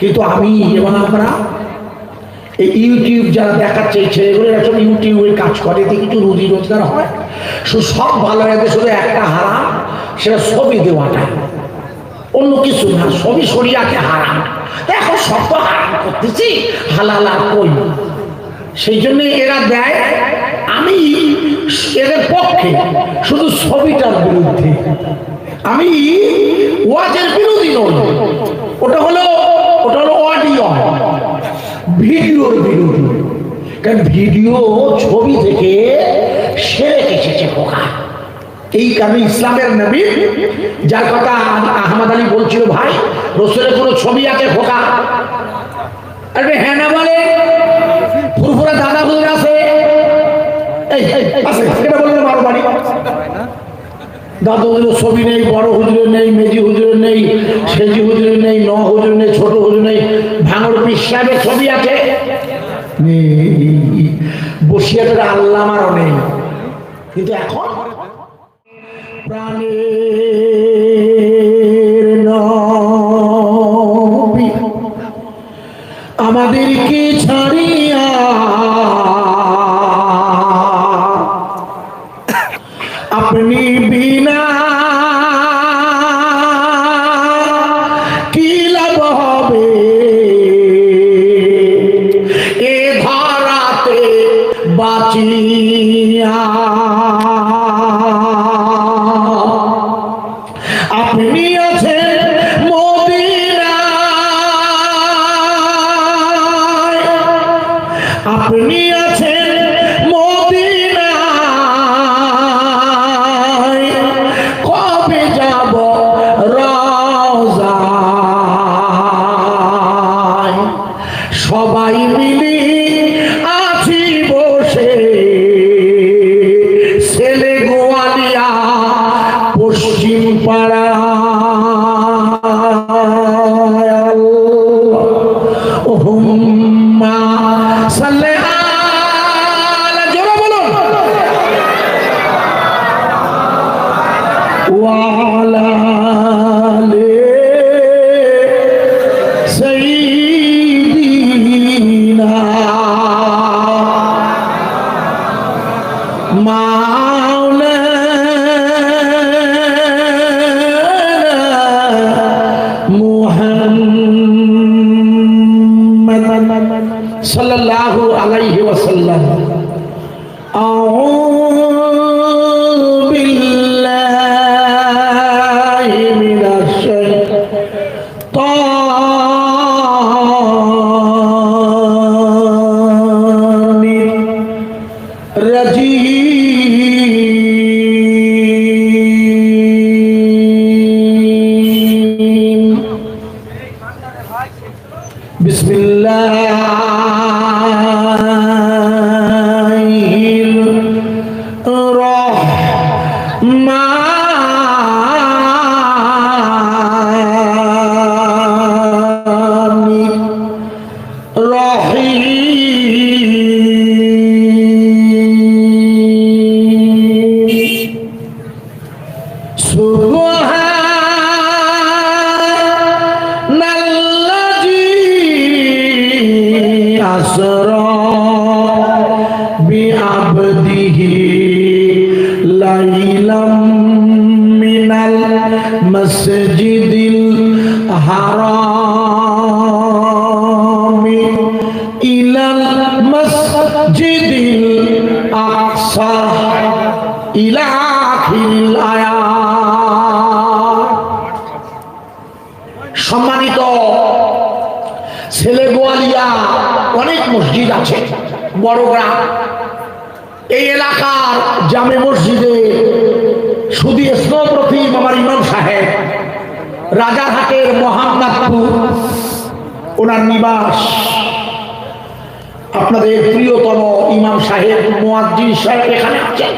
কিন্তু আমি এবং আমরা এই ইউটিউব যারা দেখাচ্ছে ছেলেগুলো সব ইউটিউবের কাজ করে এতে কিছু রুজি রোজগার হয়। শুধু সব ভালো লাগে শুধু একটা হারাম, সেটা ছবি দেওয়াটা। অন্য কিছু না সবই শরিয়াকে হারাম। এখন সব তো হারাম করতেছি, হালাল আর কই। সেই জন্য এরা দেয়, আমি এদের পক্ষে শুধু ছবিটার বিরুদ্ধে। আমি ওয়াজের বিরোধী নই, ওটা হলো অডিও ভিডিওর বিরোধী কারণ ভিডিও ছবি থেকে সেরে এসেছে পোকা এই কারণে ইসলামের নবী, যার কথা আহমদ আলী বলছিল, ভাই, রসুলের কোনো ছবি আছে খোকা? আরে হ্যাঁ না বলে, ফুরফুরা দাদা হুজুর আছে। এই এটা বললে মারো বাড়ি। দাদু হুজুরের ছবি নেই, বড় হুজুরের নেই, মেজি হুজুরের নেই, সেজি হুজুরের নেই ন হুজুর নেই, ছোট হুজুর নেই, ভাঙর পিসাবের ছবি আছে? বসিয়াটের আল্লাহ আমারও নেই। কিন্তু এখন প্রাণের আমাদেরকে ছাড়িয়া আপনি الحرام إلى المسجد الأقصى إلى آخر الآيات সম্মানিত ছেলে গোয়ালিয়া অনেক মসজিদ আছে বড় গ্রাম এই এলাকার জামে মসজিদে শুধু প্রথম আমার ইমাম সাহেব রাজারহাটের মোহাম্মদপুর ওনার নিবাস। আপনাদের প্রিয়তম ইমাম সাহেব মোয়াজ্জিন সাহেব এখানে আছেন।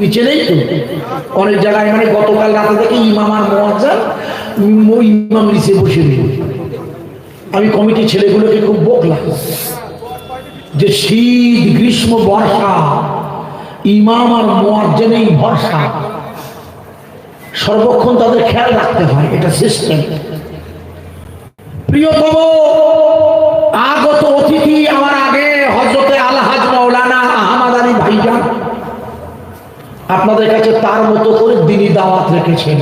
নিচে নেই তো? অনেক জায়গায় মানে গতকাল রাতে থেকে ইমাম আর মোয়াজ্জা ইমাম নিচে বসে নেই আমি কমিটি ছেলেগুলোকে খুব বকলাম যে শীত, গ্রীষ্ম, বর্ষা ইমাম আর মোয়াজ্জেনেই ভরসা। সর্বক্ষণ তাদের খেয়াল রাখতে হয়, এটা সিস্টেম প্রিয়তম, আগত অতিথি আমার আগে হজরতে আলহাজ মৌলানা আহমদ আলী ভাইজান। আপনাদের কাছে তার মতো করে দিনই দাওয়াত রেখেছেন।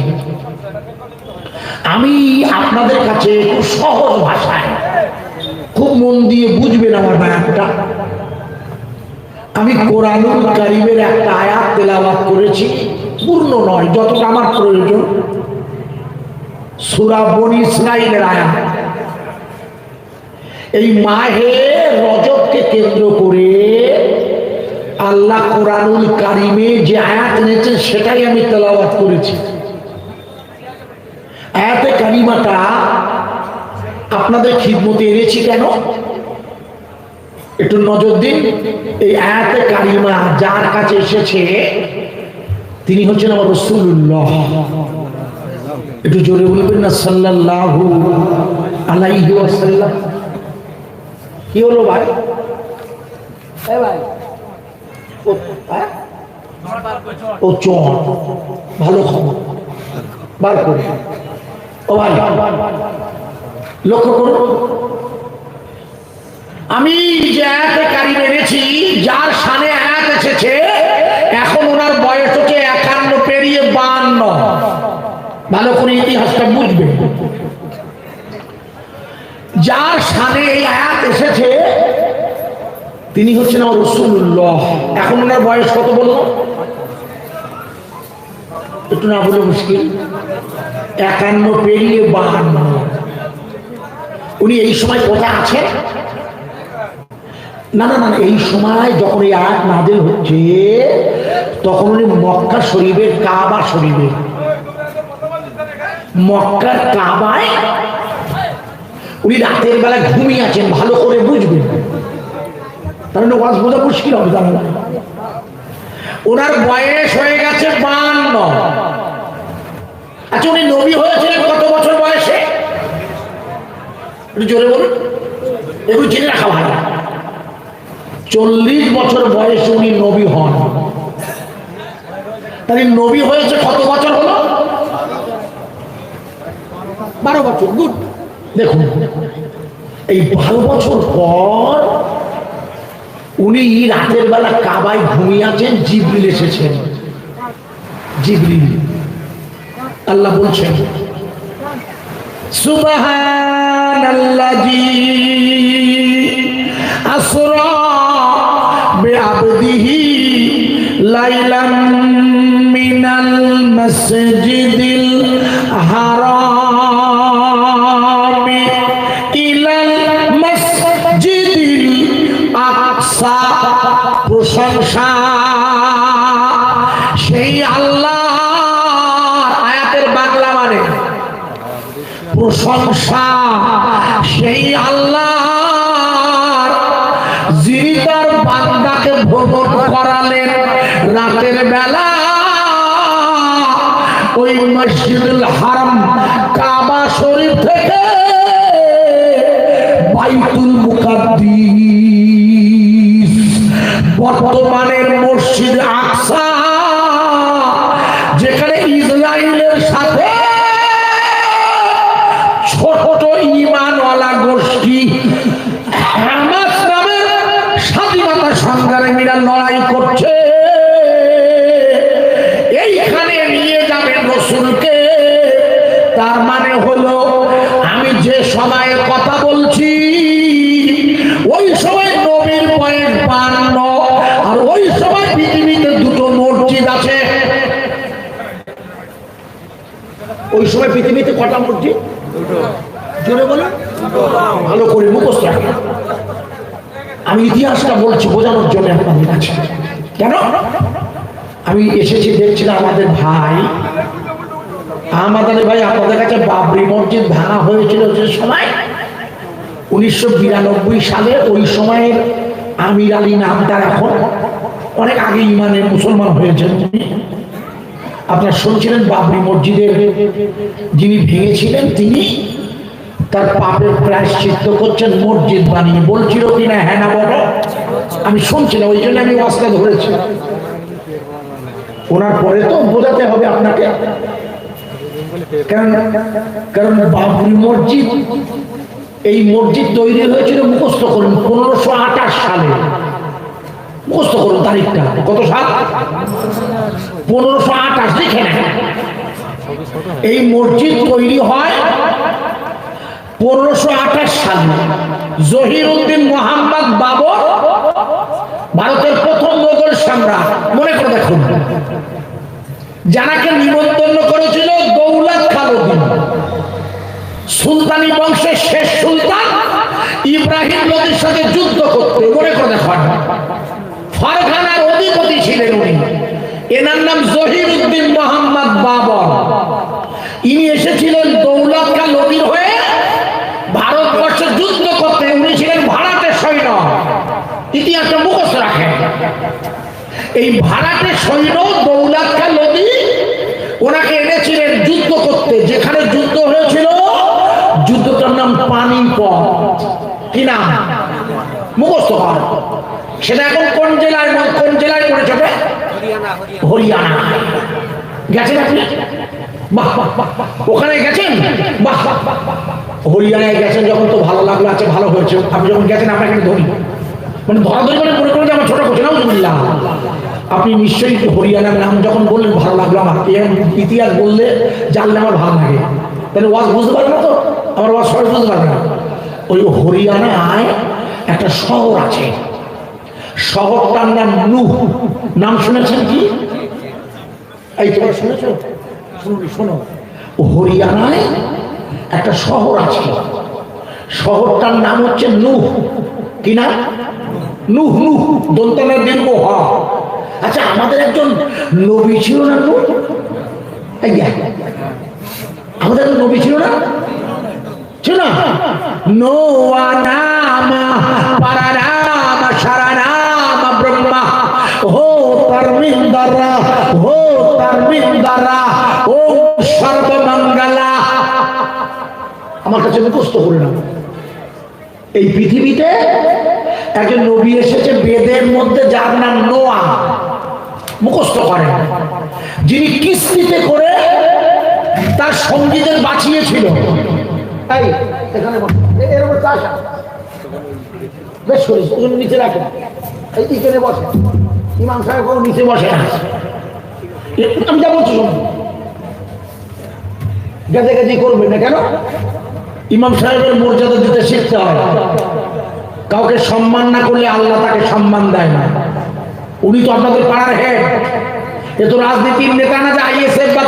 আমি আপনাদের কাছে খুব সহজ ভাষায়, খুব মন দিয়ে বুঝবেন আমার বায়ানটা। আমি কোরআনুল কারিমের একটা আয়াত তেলাওয়াত করেছি। পূর্ণ নয়, যতটা আমার প্রয়োজন। সুরা বনি ইসরাইলের আয়াত। এই মাহে রজবকে কেন্দ্র করে আল্লাহ কোরআনুল কারিমে যে আয়াত এনেছেন, সেটাই আমি তেলাওয়াত করেছি। আয়াতে কারিমাটা আপনাদের খিদমতে এনেছি কেন? একটু নজর দিন। এই আয়াতে কারিমা যার কাছে এসেছে তিনি হচ্ছেন আমার রসুল্লাহ একটু জোরে বলবেন না সাল্লাল্লাহু আলাইহি ওয়াসাল্লাম। কি হলো ভাই? ভাই। ও হ্যাঁ? চর। ভালো খবর। বার করে ও ভাই লক্ষ্য করুন। আমি যে আয়াতে কারি যার সানে আয়াত এসেছে, এখন ওনার বয়স হচ্ছে একান্ন পেরিয়ে বান্ন। ভালো করে ইতিহাসটা বুঝবে। যার সানে এই আয়াত এসেছে, তিনি হচ্ছেন আমার রসুল্লাহ এখন ওনার বয়স কত বলল একটু না বলে মুশকিল। একান্ন পেরিয়ে বাহান্ন উনি এই সময় কোথায় আছেন? না না না এই সময় যখন এই আয়াত নাজেল হচ্ছে, তখন উনি মক্কা শরীফের কাবা শরীফে। মক্কার কাবায় উনি রাতের বেলা ঘুমিয়ে আছেন, ভালো করে বুঝবেন। তাহলে ওয়াজ বোঝা মুশকিল হবে তাহলে ওনার বয়স হয়ে গেছে বান্ন। আচ্ছা উনি নবী হয়েছিলেন কত বছর বয়সে? জোরে বলুন। এগুলো জেনে রাখা ভালো। চল্লিশ বছর বয়সে উনি নবী হন। তাহলে নবী হয়েছে কত বছর হলো? বারো বছর, গুড। দেখুন, এই বারো বছর পর উনি রাতের বেলা কাবায় ঘুমিয়ে আছেন, জিবরিল এসেছেন। জিবরিল, আল্লাহ বলছেন সুবহানাল্লাযী আসরা বিআবদিহি লাইলাম মিনাল মাসজিদিল হারাম ইলাল মাসজিদিল আকসা প্রশংসা। সেই আল্লাহ আয়াতের বাংলা মানে। প্রশংসা। সেই আল্লাহ ভ্রমণ করালেন। রাতের বেলা ওই মসজিদুল হারাম কাবা শরীফ থেকে বাইতুল মুকাদ্দিস। বর্তমানের মসজিদ আকসা, যেখানে ইসরায়েলের সাথে ছোট ইমানওয়ালা গোষ্ঠী লড়াই করছে। এইখানে নিয়ে যাবেন রসুলকে। তার মানে হলো, আমি যে সময়ে কথা বলছি, ওই সময় নবীর বয়স বান্ন, আর ওই সময় পৃথিবীতে দুটো মসজিদ আছে। ওই সময় পৃথিবীতে কটা মসজিদ? জোরে বলো। ভালো করে মুখস্থ রাখো। আমি ইতিহাসটা বলছি, বোঝানোর জন্য আপনাদের কাছে। কেন? আমি এসেছি, দেখছিলাম আমাদের ভাই। আমাদের ভাই আপনাদের কাছে বাবরি মসজিদ ভাঙা হয়েছিল যে সময়? উনিশশো বিরানব্বই সালে, ওই সময়ের আমির আলী নাম তার এখন। অনেক আগে ইমানের মুসলমান হয়েছেন তিনি। আপনার শুনছিলেন বাবরি মসজিদের যিনি ভেঙেছিলেন তিনি? তার পাপের প্রায়শ্চিত্ত করছেন, মসজিদ বানিয়ে বলছিল কিনা হ্যাঁ না বলো? আমি শুনছিলাম, ওই জন্য আমি ওয়াজটা ধরেছি। ওনার পরে তো বোঝাতে হবে আপনাকে। কারণ কারণ বাবরি মসজিদ, এই মসজিদ তৈরি হয়েছিল মুখস্থ করুন, পনেরোশো আঠাশ সালে। মুখস্থ করুন তারিখটা, কত সাল? পনেরোশো আঠাশ নেন। এই মসজিদ তৈরি হয় পনেরোশো আঠাশ সালে জহির উদ্দিন মোহাম্মদ বাবর ভারতের প্রথম মোগল সম্রাট। মনে করে দেখুন। যারাকে নিমন্ত্রণ করেছিল দৌলত খালুদ্দিন। সুলতানি বংশের শেষ সুলতান ইব্রাহিম নদীর সাথে যুদ্ধ করতে। মনে করে দেখুন। ফারখানার অধিপতি ছিলেন উনি। এনার নাম জহির উদ্দিন মোহাম্মদ বাবর ইনি এসেছিলেন দৌলত খা নদীর হয়ে ভারতবর্ষে যুদ্ধ করতে উনি ছিলেন ভাড়াটের সৈন্য ইতিহাসটা মুখস্থ রাখেন এই ভাড়াটের সৈন্য দৌলত খা নদী ওনাকে এনেছিলেন যুদ্ধ করতে। যেখানে যুদ্ধ হয়েছিল, যুদ্ধটার নাম পানিপথ কি নাম? মুখস্থ কর। সেটা এখন কোন জেলায় কোন জেলায় পড়েছে? হরিয়ানা। গেছেন আপনি? বাহ। ওখানে গেছেন? বাহ। হরিয়ানায় গেছেন যখন তো ভালো লাগল আছে ভালো হয়েছে। আপনি যখন গেছেন, আপনাকে ধরি। মানে ধরাধরি মানে মনে করেন আমার ছোট করছে না আপনি নিশ্চয়ই হরিয়ানার নাম যখন বললেন, ভালো লাগল আমার। ইতিহাস বললে জানলে আমার ভালো লাগে। তাহলে ওয়াজ বুঝতে পারবে না তো? আমার ওয়াজ সবাই বুঝতে পারবে না। ওই হরিয়ানায় একটা শহর আছে। শহরটার নাম নুহ। নাম শুনেছেন কি? এই তোমরা শুনেছো? শোনো। হরিয়ানায় একটা শহর আছে। শহরটার নাম হচ্ছে নুহ। কি নাম? নুহ নুহ। দন্তনের দীর্ঘ হ। আচ্ছা আমাদের একজন নবী ছিল না যে, আমাদের নবী ছিল না? ছিল না? ব্রহ্মা। হো হো আমার কাছে মুখস্থ করে না এই পৃথিবীতে একজন নবী এসেছে বেদের মধ্যে যার নাম নোয়া। মুখস্থ করেন। যিনি কিস্তিতে করে তার সঙ্গীদের বাঁচিয়েছিল। বসে। ইমাম সাহেব নিচে বসে আমি না কেন? ইমাম সাহেবের মর্যাদা দিতে শিখতে হয় কাউকে সম্মান না করলে আল্লাহ তাকে সম্মান দেয় না। উনি তো আপনাদের পাড়ার হেড এ তো রাজনীতির নেতা না যে আইএসএফ বা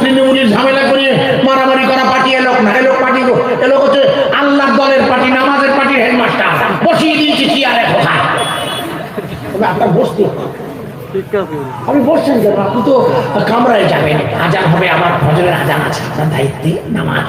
তৃণমূলের ঝামেলা করে মারামারি করা পার্টি এলোক না এলোক পার্টি এলোক হচ্ছে আল্লাহ দলের পার্টি, নামাজের পার্টির হেডমাস্টার বসিয়ে দিয়েছি চেয়ারে কোথায়। তবে আপনার বসতে। আপনি বসছেন আপনি তো কামরায় যাবেন। আজান হবে, আবার ফজরের আজান আছে। আপনার দায়িত্বে নামাজ।